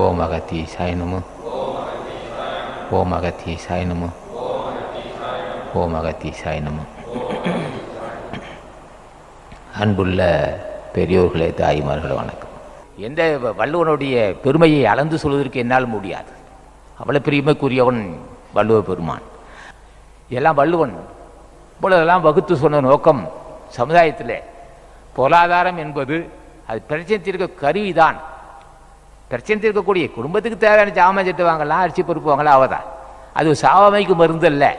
ஓமகதி அகத்தீசாய நம ஓம் அகத்தீசாய நம நம அன்புள்ள பெரியோர்களே தாய்மார்கள் வணக்கம். எந்த வள்ளுவனுடைய பெருமையை அளந்து சொல்வதற்கு என்னால் முடியாது. அவ்வளவு பெருமைக்குரியவன் வள்ளுவ பெருமான். எல்லாம் வள்ளுவன். இப்பொழுதெல்லாம் வகுத்து சொன்ன நோக்கம் சமுதாயத்தில். பொருளாதாரம் என்பது அது பிரச்சனை தீர்க்க கருவிதான். பிரச்சனை இருக்கக்கூடிய குடும்பத்துக்கு தேவையான ஜாமான் சட்டு வாங்கலாம் அரிசி பருப்பு வாங்கலாம் அவதான் அது சாவாமைக்கு மருந்து அல்ல.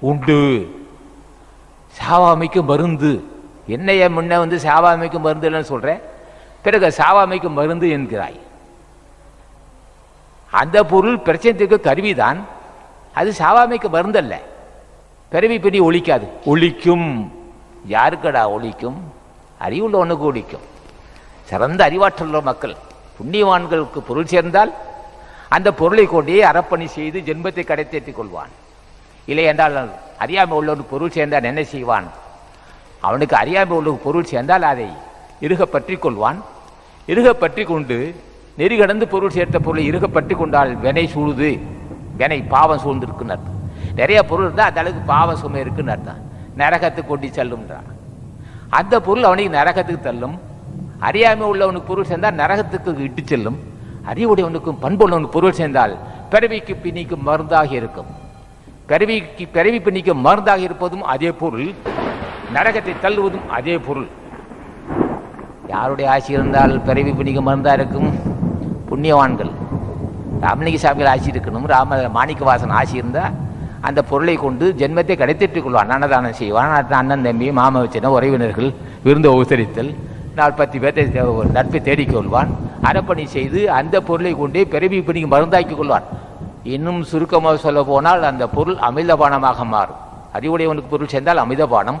உண்டு. சாவாமைக்கு மருந்து. என்னைய முன்ன வந்து சாவாமைக்கு மருந்து இல்லைன்னு சொல்கிறேன் பிறகு சாவாமைக்கு மருந்து என்கிறாய். அந்த பொருள் பிரச்சனை தீர்க்க கருவிதான். அது சாவாமைக்கு மருந்து அல்ல. பிறவி பிடி ஒழிக்காது. ஒழிக்கும். யாருக்கடா ஒழிக்கும்? அறிவுள்ளவனுக்கு ஒழிக்கும். சிறந்த அறிவாற்றல் உள்ள மக்கள். புண்ணியவான்களுக்கு பொருள் சேர்ந்தால் அந்த பொருளை கொண்டே அறப்பணி செய்து ஜென்மத்தை கடைத்தேற்றிக் கொள்வான். இல்லை என்றால் அறியாமை உள்ளவனுக்கு பொருள் சேர்ந்தால் என்ன செய்வான்? அவனுக்கு அறியாமை உள்ள பொருள் சேர்ந்தால் அதை இருக பற்றி கொள்வான். இருக பற்றி கொண்டு நெறிகடந்து பொருள் சேர்த்த பொருளை இருக பற்றி கொண்டால் வினை சூழுது. வினை பாவம் சூழ்ந்திருக்குன்னு அர்த்தம். நிறைய பொருள் இருந்தால் அந்த அளவுக்கு பாவம் சுமை இருக்குன்னு அர்த்தம். நரகத்துக்கு கொண்டு செல்லும்ன்றான். அந்த பொருள் அவனுக்கு நரகத்துக்கு தள்ளும். அறியாமை உள்ளவனுக்கு பொருள் சேர்ந்தால் நரகத்துக்கு இட்டு செல்லும். அறிவுடையவனுக்கும் பண்புள்ளவனுக்கு பொருள் சேர்ந்தால் பிறவிக்கு பிணிக்கும் மருந்தாக இருக்கும். பிறவிக்கு பிறவி பிணிக்கும் மருந்தாக இருப்பதும் அதே பொருள். நரகத்தை தள்ளுவதும் அதே பொருள். யாருடைய ஆட்சி இருந்தால் பிறவி பிணிக்கும் மருந்தாக இருக்கும்? புண்ணியவான்கள். ராமலிங்க சாமிகள் ஆட்சி இருக்கணும். ராம மாணிக்கவாசன் ஆட்சி இருந்தால் அந்த பொருளை கொண்டு ஜென்மத்தை கடைத்திட்டுக் கொள்வான். அன்னதானம் செய்வான். அண்ணன் தம்பி மாமா வச்சின உறவினர்கள் விருந்து உபசரித்தல் நாற்பத்தி பேர்த்தை தே- ஒரு நட்பை தேடிக் கொள்வான் அறப்பணி செய்து அந்த பொருளை கொண்டே பிறவி பிடிக்கும் மருந்தாக்கிக் கொள்வான். இன்னும் சுருக்கமாக சொல்ல போனால் அந்த பொருள் அமிர்தபானமாக மாறும். அறிவுடையவனுக்கு பொருள் சேர்ந்தால் அமிர்தபானம்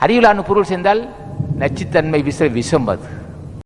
அறிவிலான பொருள் சேர்ந்தால் நச்சுத்தன்மை விஷ விஷம் அது.